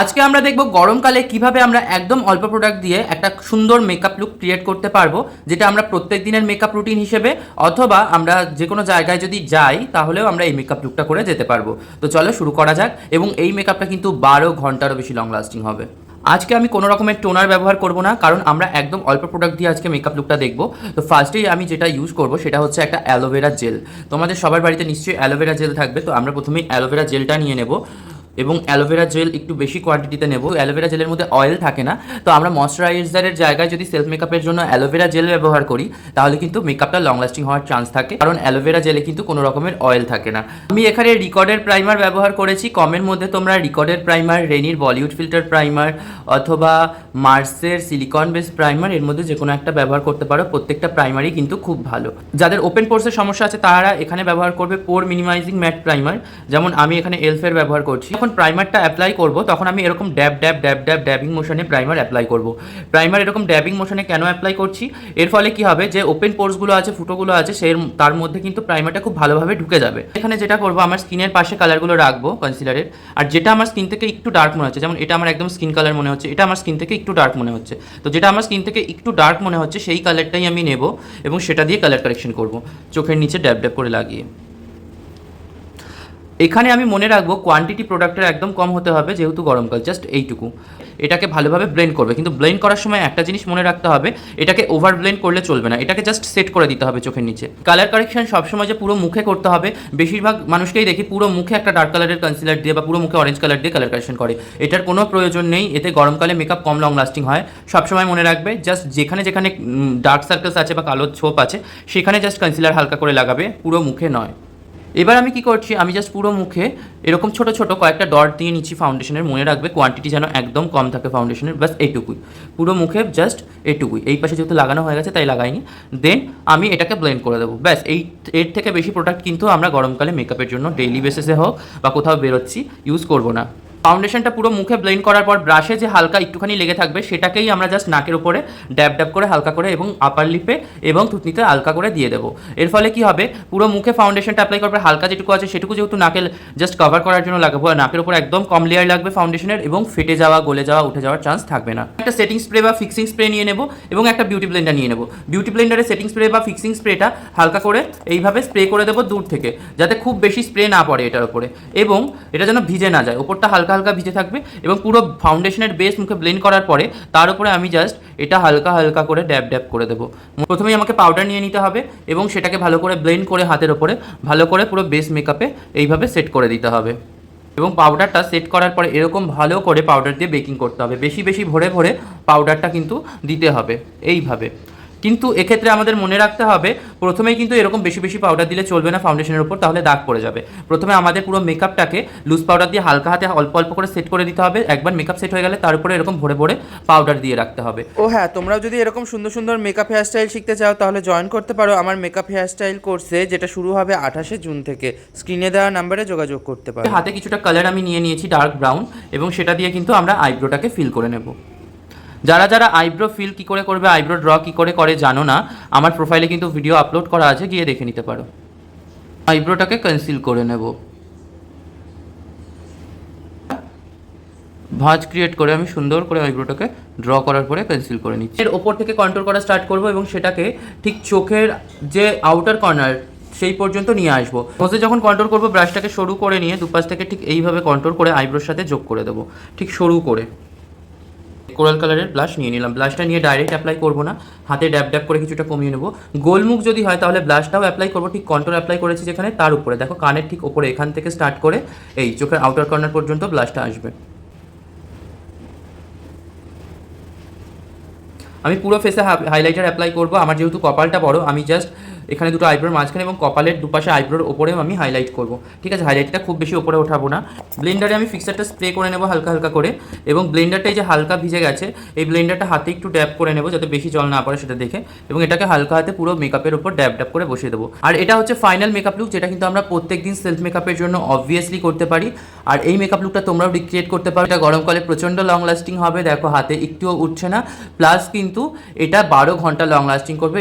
আজকে আমরা দেখব গরমকালে কীভাবে আমরা একদম অল্প প্রোডাক্ট দিয়ে একটা সুন্দর মেকআপ লুক ক্রিয়েট করতে পারব, যেটা আমরা প্রত্যেক দিনের মেকআপ রুটিন হিসেবে, অথবা আমরা যে কোনো জায়গায় যদি যাই, তাহলেও আমরা এই মেকআপ লুকটা করে যেতে পারব। তো চলো শুরু করা যাক, এবং এই মেকআপটা কিন্তু বারো ঘন্টারও বেশি লং লাস্টিং হবে। আজকে আমি কোনো রকমের টোনার ব্যবহার করব না, কারণ আমরা একদম অল্প প্রোডাক্ট দিয়ে আজকে মেকআপ লুকটা দেখব। তো ফার্স্টেই আমি যেটা ইউজ করব, সেটা হচ্ছে একটা অ্যালোভেরা জেল তোমাদের সবার বাড়িতে নিশ্চয়ই অ্যালোভেরা জেল থাকবে, তো আমরা প্রথমেই অ্যালোভেরা জেলটা নিয়ে নেব। এবং অ্যালোভেরা জেল একটু বেশি কোয়ান্টিটিতে নেব। অ্যালোভেরা জেলের মধ্যে অয়েল থাকে না। তো আমরা ময়শ্চারাইজারের জায়গায় যদি সেলফ মেকআপের জন্য অ্যালোভেরা জেল ব্যবহার করি, তাহলে কিন্তু মেকআপটা লং লাস্টিং হওয়ার চান্স থাকে। কারণ অ্যালোভেরা জেলে কিন্তু কোনো রকমের অয়েল থাকে না। আমি এখানে রিকর্ডের প্রাইমার ব্যবহার করেছি। কমের মধ্যে তোমরা রিকর্ডের প্রাইমার রেনির বলিউড ফিল্টার প্রাইমার অথবা মার্সের সিলিকন বেস প্রাইমার এর মধ্যে যে কোনো একটা ব্যবহার করতে পারো। প্রত্যেকটা প্রাইমারই কিন্তু খুব ভালো। যাদের ওপেন পোর্সের সমস্যা আছে, তারা এখানে ব্যবহার করবে পোর মিনিমাইজিং ম্যাট প্রাইমার যেমন আমি এখানে এলফের ব্যবহার করছি। যখন প্রাইমারটা অ্যাপ্লাই করব, তখন আমি এরকম dab dab dab dab dabbing মোশনে primer apply করব। প্রাইমার এরকম ড্যাবিং মোশনে কেন অ্যাপ্লাই করছি? এর ফলে কি হবে? যে ওপেন পোর্সগুলো আছে, ফুটোগুলো আছে সেই তার মধ্যে কিন্তু প্রাইমারটা খুব ভালোভাবে ঢুকে যাবে। এখানে যেটা করব, আমার স্কিনের পাশে কালারগুলো রাখব কনসিলারের আর যেটা আমার স্কিন থেকে একটু ডার্ক মনে হচ্ছে, যেমন এটা আমার একদম স্কিন কালার মনে হচ্ছে, এটা আমার স্কিন থেকে একটু ডার্ক মনে হচ্ছে। তো যেটা আমার স্কিন থেকে একটু ডার্ক মনে হচ্ছে, সেই কালারটাই আমি নেব এবং সেটা দিয়ে কালার কারেকশন করব, চোখের নিচে ড্যাব ড্যাব করে লাগিয়ে। এখানে আমি মনে রাখব কোয়ান্টিটি প্রোডাক্টের একদম কম হতে হবে, যেহেতু গরমকাল জাস্ট এইটুকু। এটাকে ভালোভাবে ব্লেন্ড করবে। কিন্তু ব্লেন্ড করার সময় একটা জিনিস মনে রাখতে হবে, এটাকে ওভার ব্লেন্ড করলে চলবে না। এটাকে জাস্ট সেট করে দিতে হবে চোখের নিচে। কালার কারেকশন সবসময় যে পুরো মুখে করতে হবে, বেশিরভাগ মানুষকেই দেখি পুরো মুখে একটা ডার্ক কালারের কনসিলার দিয়ে বা পুরো মুখে অরেঞ্জ কালার দিয়ে কালার কারেকশন করে। এটার কোনো প্রয়োজন নেই, এতে গরমকালে মেকআপ কম লং লাস্টিং হয়। সবসময় মনে রাখবে জাস্ট যেখানে যেখানে ডার্ক সার্কেলস আছে বা কালো ছোপ আছে, সেখানে জাস্ট কনসিলার হালকা করে লাগাবে, পুরো মুখে নয়। এবার আমি কি করছি? আমি জাস্ট পুরো মুখে এরকম ছোট ছোট কয়েকটা ডট দিয়ে নিচ্ছি ফাউন্ডেশনের মনে রাখবে কোয়ান্টিটি যেন একদম কম থাকে ফাউন্ডেশনের বাস এইটুকুই। পুরো মুখে জাস্ট এটুকুই এই পাশে যেহেতু লাগানো হয়ে গেছে, তাই লাগাইনি। দেন আমি এটাকে ব্লেন্ড করে দেবো। ব্যাস, এই এর থেকে বেশি প্রোডাক্ট কিন্তু আমরা গরমকালে মেকআপের জন্য ডেইলি বেসিসে হোক বা কোথাও বেরোচ্ছি ইউজ করব না। ফাউন্ডেশনটা পুরো মুখে ব্লেন্ড করার পর ব্রাশে যে হালকা একটুখানি লেগে থাকবে, সেটাকেই আমরা জাস্ট নাকের উপরে ড্যাব ড্যাব করে হালকা করে এবং আপার লিপে এবং থুতনিতে হালকা করে দিয়ে দেবো। এর ফলে কি হবে? পুরো মুখে ফাউন্ডেশনটা অ্যাপ্লাই করার হালকা যেটুকু আছে সেটুকু যেহেতু নাকে জাস্ট কভার করার জন্য লাগাবো নাকের উপর একদম কম লেয়ার লাগবে ফাউন্ডেশনের এবং ফেটে যাওয়া, গলে যাওয়া, উঠে যাওয়ার চান্স থাকবে না। একটা সেটিং স্প্রে বা ফিক্সিং স্প্রে নিয়ে নেব এবং একটা বিউটি ব্লেন্ডার নিয়ে নেব। বিউটি ব্লেন্ডারে সেটিং স্প্রে বা ফিক্সিং স্প্রেটা হালকা করে এইভাবে স্প্রে করে দেবো দূর থেকে, যাতে খুব বেশি স্প্রে না পড়ে এটার উপরে এবং এটা যেন ভিজে না যায় ওপরটা হালকা হালকা হালকা ভিজে থাকবে এবং পুরো ফাউন্ডেশনের বেস মুখে ব্লেন্ড করার পরে তার উপরে আমি জাস্ট এটা হালকা হালকা করে ড্যাব ড্যাব করে দেবো। প্রথমেই আমাকে পাউডার নিয়ে নিতে হবে এবং সেটাকে ভালো করে ব্লেন্ড করে হাতের ওপরে ভালো করে পুরো বেস মেকআপে এইভাবে সেট করে দিতে হবে। এবং পাউডারটা সেট করার পরে এরকম ভালো করে পাউডার দিয়ে বেকিং করতে হবে। বেশি বেশি ভরে ভরে পাউডারটা কিন্তু দিতে হবে। এইভাবে। কিন্তু এক্ষেত্রে আমাদের মনে রাখতে হবে প্রথমেই কিন্তু এরকম বেশি বেশি পাউডার দিলে চলবে না ফাউন্ডেশনের উপর তাহলে দাগ পড়ে যাবে। প্রথমে আমাদের পুরো মেকআপটাকে লুজ পাউডার দিয়ে হালকা হাতে অল্প অল্প করে সেট করে দিতে হবে একবার মেকআপ সেট হয়ে গেলে তার উপরে এরকম ভরে ভরে পাউডার দিয়ে রাখতে হবে। ও হ্যাঁ তোমরাও যদি এরকম সুন্দর সুন্দর মেকআপ হেয়ারস্টাইল শিখতে চাও তাহলে জয়েন করতে পারো আমার মেকআপ হেয়ারস্টাইল কোর্সে যেটা শুরু হবে আঠাশে জুন থেকে। স্ক্রিনে দেওয়া নাম্বারে যোগাযোগ করতে পারো। হাতে কিছুটা কালার আমি নিয়ে নিয়েছি ডার্ক ব্রাউন এবং সেটা দিয়ে কিন্তু আমরা আইব্রোটাকে ফিল করে নেব। যারা যারা আইব্রো ফিল কি করে করবে, আইব্রো ড্র কি করে করে জানো না, আমার প্রোফাইলে কিন্তু ভিডিও আপলোড করা আছে, গিয়ে দেখে নিতে পারো। আইব্রোটাকে কনসিল করে নেব। ভাঁজ ক্রিয়েট করে আমি সুন্দর করে আইব্রোটাকে ড্র করার পরে পেন্সিল করে নিচ্ছি। এর ওপর থেকে কন্ট্রোল করা স্টার্ট করব এবং সেটাকে ঠিক চোখের যে আউটার কর্নার সেই পর্যন্ত নিয়ে আসব। নোজে যখন কন্ট্রোল করব ব্রাশটাকে সরু করে নিয়ে দুপাশ থেকে ঠিক এইভাবে কন্ট্রোল করে আইব্রোর সাথে যোগ করে দেবো। ঠিক সরু করে। কোরাল কালারের ব্লাশ নিয়ে নিলাম। ব্লাশটা নিয়ে ডাইরেক্ট অ্যাপ্লাই করব না। হাতে ড্যাব ড্যাব করে কিছুটা কমিয়ে নেব। গোলমুখ যদি হয় তাহলে ব্লাশটাও অ্যাপ্লাই করব। ঠিক কন্ট্রোল অ্যাপ্লাই করেছি যেখানে, তার উপরে। দেখো, কানের ঠিক উপরে, এখান থেকে স্টার্ট করে এই চোখের আউটার কর্নার পর্যন্ত ব্লাশটা আসবে। আমি পুরো ফেসে হাইলাইটার অ্যাপ্লাই করব। আমার যেহেতু কপালটা বড়, আমি জাস্ট এখানে দুটো আইব্রোর মাঝখানে এবং কপালের দুপাশে আইব্রোর ওপরেও আমি হাইলাইট করব। ঠিক আছে? হাইলাইটটা খুব বেশি ওপরে ওঠাবো না। ব্লেন্ডারে আমি ফিক্সারটা স্প্রে করে নেব হালকা হালকা করে এবং ব্লেন্ডারটাই যে হালকা ভিজে গেছে, এই ব্লেন্ডারটা হাতে একটু ড্যাব করে নেব যাতে বেশি জল না পড়ে সেটা দেখে এবং এটাকে হালকা হাতে পুরো মেকআপের উপর ড্যাব ড্যাব করে বসিয়ে দেবো। আর এটা হচ্ছে ফাইনাল মেকআপ লুক যেটা কিন্তু আমরা প্রত্যেক দিন সেলফ মেকআপের জন্য অবভিয়াসলি করতে পারি। আর এই মেকআপ লুকটা তোমরাও রিক্রিয়েট করতে পারো। এটা গরমকালে প্রচণ্ড লং লাস্টিং হবে, দেখো হাতে একটুও উঠছে না। প্লাস কিন্তু এটা বারো ঘণ্টা লং লাস্টিং করবে।